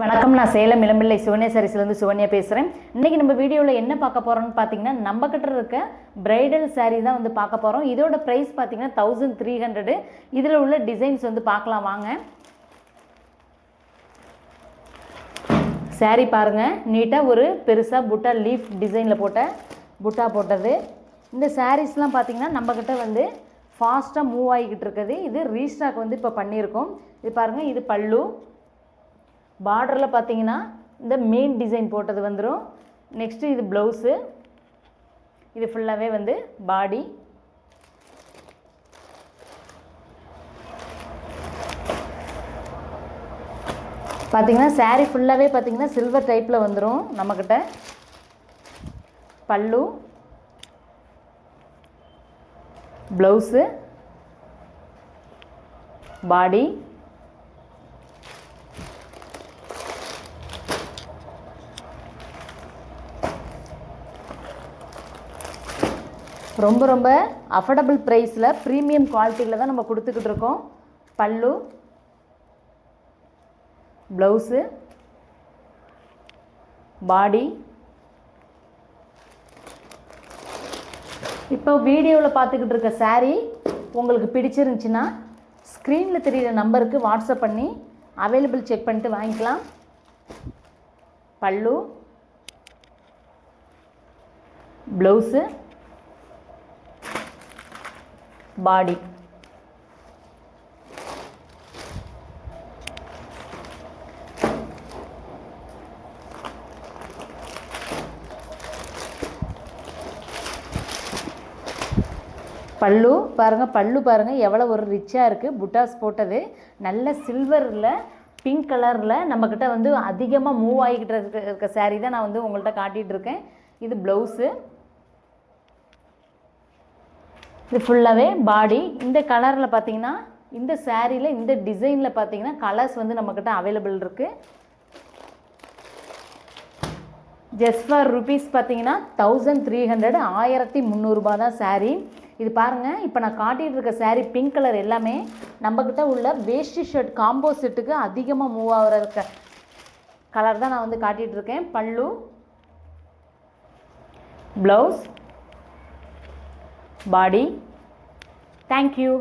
வணக்கம் நான் சேலம் இளம்பிள்ளை சிவனே சரிசிலேருந்து சிவன்யா பேசுகிறேன் இன்றைக்கி நம்ம வீடியோவில் என்ன பார்க்க போகிறோம்னு பார்த்தீங்கன்னா நம்ம கிட்ட இருக்க பிரைடல் சாரீ தான் வந்து பார்க்க போகிறோம் இதோட ப்ரைஸ் பார்த்தீங்கன்னா தௌசண்ட் த்ரீ ஹண்ட்ரடு இதில் உள்ள டிசைன்ஸ் வந்து பார்க்கலாம் வாங்க. saree பாருங்கள் நீட்டாக ஒரு பெருசாக புட்டா லீஃப் டிசைனில் போட்ட புட்டா போட்டது. இந்த சாரீஸ்லாம் பார்த்தீங்கன்னா நம்மக்கிட்ட வந்து ஃபாஸ்ட்டாக மூவ் ஆகிக்கிட்டு இருக்குது. இது ரீஸ்டாக் வந்து இப்போ பண்ணியிருக்கோம். இது பாருங்கள் இது பல்லு. பார்டரில் பார்த்தீங்கன்னா இந்த மெயின் டிசைன் போட்டது வந்துடும் நெக்ஸ்ட்டு இது ப்ளவுஸு இது ஃபுல்லாகவே வந்து பாடி பார்த்தீங்கன்னா சாரீ ஃபுல்லாகவே பார்த்தீங்கன்னா சில்வர் டைப்பில் வந்துடும் நம்மக்கிட்ட பல்லு. ப்ளவுஸு பாடி ரொம்ப ரொம்ப அஃபோர்டபுள் ப்ரைஸில் ப்ரீமியம் குவாலிட்டியில் தான் நம்ம கொடுத்துக்கிட்டு இருக்கோம். பல்லு ப்ளவுஸு பாடி இப்போ வீடியோவில் பார்த்துக்கிட்டு இருக்க சாரீ உங்களுக்கு பிடிச்சிருந்துச்சின்னா ஸ்க்ரீனில் தெரிகிற நம்பருக்கு வாட்ஸ்அப் பண்ணி அவைலபிள் செக் பண்ணிட்டு வாங்கிக்கலாம். பல்லு ப்ளவுஸு பாடி பல்லு பாருங்கள் பல்லு பாருங்கள் எவ்வளோ ஒரு ரிச்சாக இருக்குது புட்டாஸ் போட்டது. நல்ல சில்வரில் பிங்க் கலரில் நம்மக்கிட்ட வந்து அதிகமாக மூவ் ஆகிக்கிட்டு இருக்க இருக்க saree தான் நான் வந்து உங்கள்கிட்ட காட்டிகிட்டு இருக்கேன். இது ப்ளவுஸு இது ஃபுல்லாகவே பாடி இந்த கலரில் பார்த்தீங்கன்னா இந்த சேரீயில் இந்த டிசைனில் பார்த்தீங்கன்னா கலர்ஸ் வந்து நம்மக்கிட்ட அவைலபிள் இருக்குது ஜஸ்ட் ஃபார் ருபீஸ் பார்த்தீங்கன்னா தௌசண்ட் த்ரீ ஹண்ட்ரட் ஆயிரத்தி முந்நூறுரூபா தான் சாரீ இது பாருங்கள் இப்போ நான் காட்டிகிட்டு இருக்க சாரீ பிங்க் கலர் எல்லாமே நம்மக்கிட்ட உள்ள வேஷ்டி ஷர்ட் காம்போ செட்டுக்கு அதிகமாக மூவ் ஆகிற கலர் தான் நான் வந்து காட்டிகிட்டு இருக்கேன். பல்லு ப்ளவுஸ் பாடி தேங்க்யூ